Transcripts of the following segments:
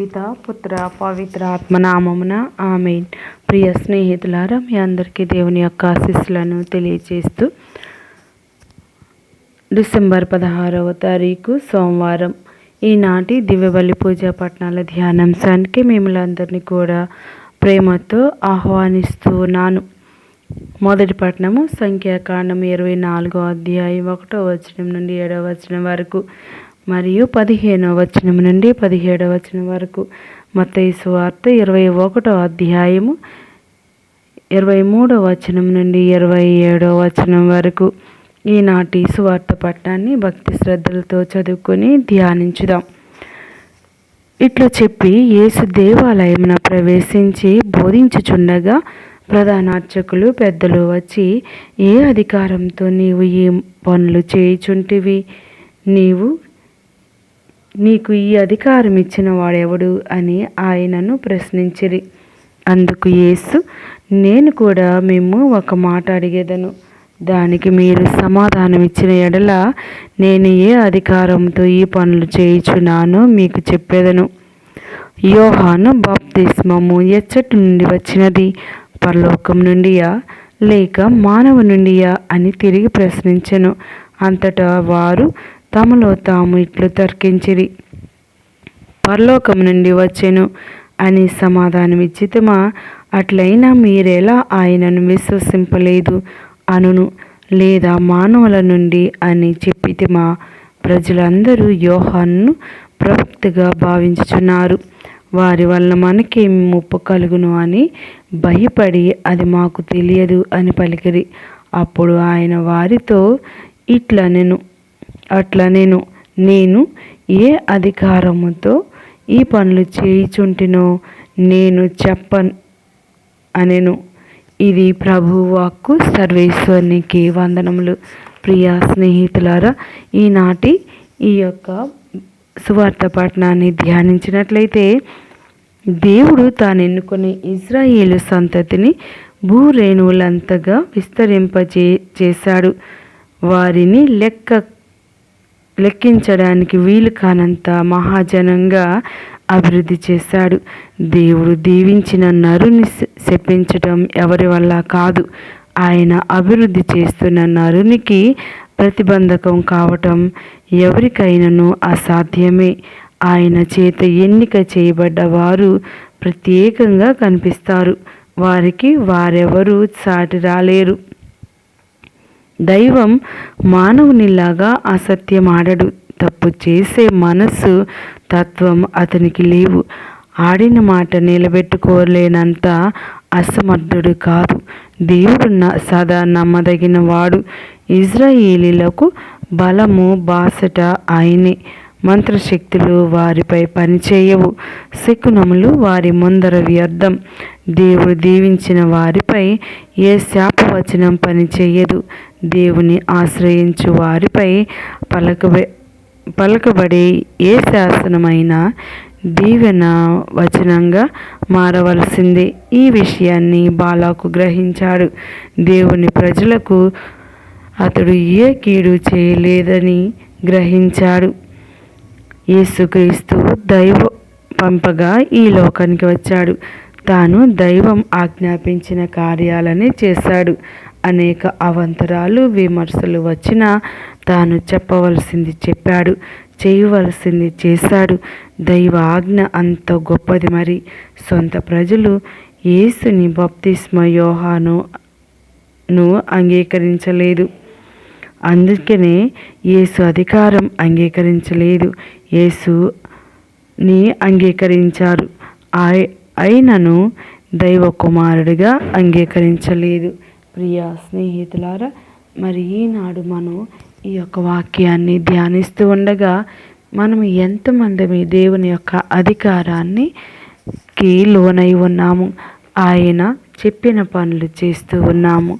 పిత పుత్ర పవిత్ర ఆత్మనామమున ఆమె ప్రియ స్నేహితులారా మీ అందరికీ దేవుని యొక్క ఆశీస్సులను తెలియజేస్తూ డిసెంబర్ పదహారవ తారీఖు సోమవారం ఈనాటి దివ్యబలి పూజా పట్టణాల ధ్యానాంశానికి మిమ్మల్ని అందరినీ కూడా ప్రేమతో ఆహ్వానిస్తూ ఉన్నాను. మొదటి పట్టణము సంఖ్యాకాండం ఇరవై నాలుగో అధ్యాయం ఒకటో వచనం నుండి ఏడవ వచనం వరకు మరియు పదిహేనవ వచనం నుండి పదిహేడవ వచనం వరకు. మత్తయి సువార్త ఇరవై ఒకటో అధ్యాయము ఇరవై మూడవ వచనం నుండి ఇరవై ఏడవ వచనం వరకు. ఈనాటి సువార్త పట్టాన్ని భక్తి శ్రద్ధలతో చదువుకొని ధ్యానించుదాం. ఇట్లా చెప్పి యేసు దేవాలయమున ప్రవేశించి బోధించుచుండగా ప్రధాన అర్చకులు పెద్దలు వచ్చి ఏ అధికారంతో నీవు ఈ పనులు చేయుచుంటివి? నీవు నీకు ఈ అధికారం ఇచ్చిన వాడెవడు అని ఆయనను ప్రశ్నించిరి. అందుకు యేసు నేను కూడా మేము ఒక మాట అడిగేదను. దానికి మీరు సమాధానం ఇచ్చిన ఎడల నేను ఏ అధికారంతో ఈ పనులు చేయుచున్నానో మీకు చెప్పేదను. యోహాను బాప్తిస్మము ఎచ్చటి నుండి వచ్చినది పరలోకం నుండియా లేక మానవ నుండియా అని తిరిగి ప్రశ్నించెను. అంతటా వారు తమలో తాము ఇట్లు తర్కించిరి. పరలోకం నుండి వచ్చెను అని సమాధానమిచ్చితమా అట్లయినా మీరెలా ఆయనను విశ్వసింపలేదు అనును లేదా మానవుల నుండి అని చెప్పితిమా ప్రజలందరూ యోహాన్ను ప్రవక్తగా భావించుచున్నారు. వారి వల్ల మనకేం ముప్పు కలుగును అని భయపడి అది మాకు తెలియదు అని పలికిరి. అప్పుడు ఆయన వారితో ఇట్లా నేను అట్లా నేను నేను ఏ అధికారముతో ఈ పనులు చేయుచుంటినో నేను చెప్పను అనెను. ఇది ప్రభువాక్కు సర్వేశ్వరునికి వందనములు. ప్రియ స్నేహితులారా ఈనాటి ఈ యొక్క సువార్త పట్టణాన్ని ధ్యానించినట్లయితే దేవుడు తాను ఎన్నుకునే ఇజ్రాయేలు సంతతిని భూరేణువులంతగా విస్తరింపజే చేశాడు. వారిని లెక్క లెక్కించడానికి వీలు కానంత మహాజనంగా అభివృద్ధి చేశాడు. దేవుడు దీవించిన నరుని శపించటం ఎవరి వల్ల కాదు. ఆయన అభివృద్ధి చేస్తున్న నరునికి ప్రతిబంధకం కావటం ఎవరికైనాను అసాధ్యమే. ఆయన చేత ఎన్నిక చేయబడ్డ వారు ప్రత్యేకంగా కనిపిస్తారు. వారికి వారెవరూ సాటి రాలేరు. దైవం మానవునిలాగా అసత్యమాడడు. తప్పు చేసే మనస్సు తత్వం అతనికి లేవు. ఆడిన మాట నిలబెట్టుకోలేనంత అసమర్థుడు కాదు. దేవుడు సదా నమ్మదగిన వాడు ఇజ్రాయేలీలకు బలము బాసట ఆయనే. మంత్రశక్తులు వారిపై పనిచేయవు. శకునములు వారి ముందర వ్యర్థం. దేవుడు దీవించిన వారిపై ఏ శాపవచనం పనిచేయదు. దేవుని ఆశ్రయించు వారిపై పలకబే పలకబడే ఏ శాసనమైనా దీవెన వచనంగా మారవలసిందే. ఈ విషయాన్ని బాలాకు గ్రహించాడు. దేవుని ప్రజలకు అతడు ఏ కీడు చేయలేదని గ్రహించాడు. యేసుక్రీస్తు దైవ పంపగా ఈ లోకానికి వచ్చాడు. తాను దైవం ఆజ్ఞాపించిన కార్యాలని చేశాడు. అనేక అవంతరాలు విమర్శలు వచ్చినా తాను చెప్పవలసింది చెప్పాడు చేయవలసింది చేశాడు. దైవ ఆజ్ఞ అంత గొప్పది మరి. సొంత ప్రజలు యేసుని బప్తిస్మ యోహాను అంగీకరించలేదు. అందుకనే యేసు అధికారం అంగీకరించలేదు. యేసుని అంగీకరించారు. అయినను దైవ కుమారుడిగా అంగీకరించలేదు. ప్రియ స్నేహితులారా మరి ఈనాడు మనం ఈ యొక్క వాక్యాన్ని ధ్యానిస్తూ ఉండగా మనం ఎంతమంది దేవుని యొక్క అధికారాన్ని కి లోనై ఉన్నాము. ఆయన చెప్పిన పనులు చేస్తూ ఉన్నాము.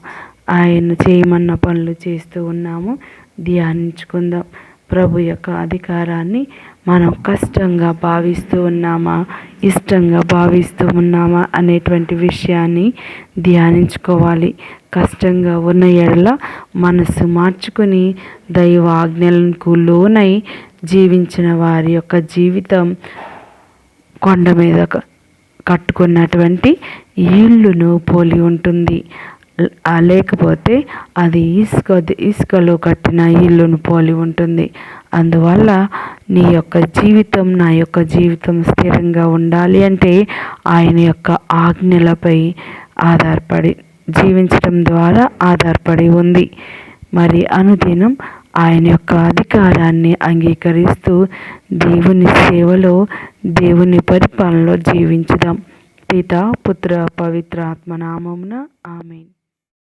ఆయన చేయమన్న పనులు చేస్తూ ఉన్నాము. ధ్యానించుకుందాం. ప్రభు యొక్క అధికారాన్ని మనం కష్టంగా భావిస్తూ ఉన్నామా ఇష్టంగా భావిస్తూ ఉన్నామా అనేటువంటి విషయాన్ని ధ్యానించుకోవాలి. కష్టంగా ఉన్న ఎడల మనసు మార్చుకుని దైవ ఆజ్ఞలకు లోనై జీవించిన వారి యొక్క జీవితం కొండ మీద కట్టుకున్నటువంటి ఇల్లును పోలి ఉంటుంది. లేకపోతే అది ఇసుక ఇసుకలో కట్టిన ఇల్లును పోలి ఉంటుంది. అందువల్ల నీ యొక్క జీవితం నా యొక్క జీవితం స్థిరంగా ఉండాలి అంటే ఆయన యొక్క ఆజ్ఞలపై ఆధారపడి జీవించడం ద్వారా ఆధారపడి ఉంది. మరి అనుదినం ఆయన యొక్క అధికారాన్ని అంగీకరిస్తూ దేవుని సేవలో దేవుని పరిపాలనలో జీవించుదాం. పిత పుత్ర పవిత్ర ఆత్మనామమున ఆమెన్.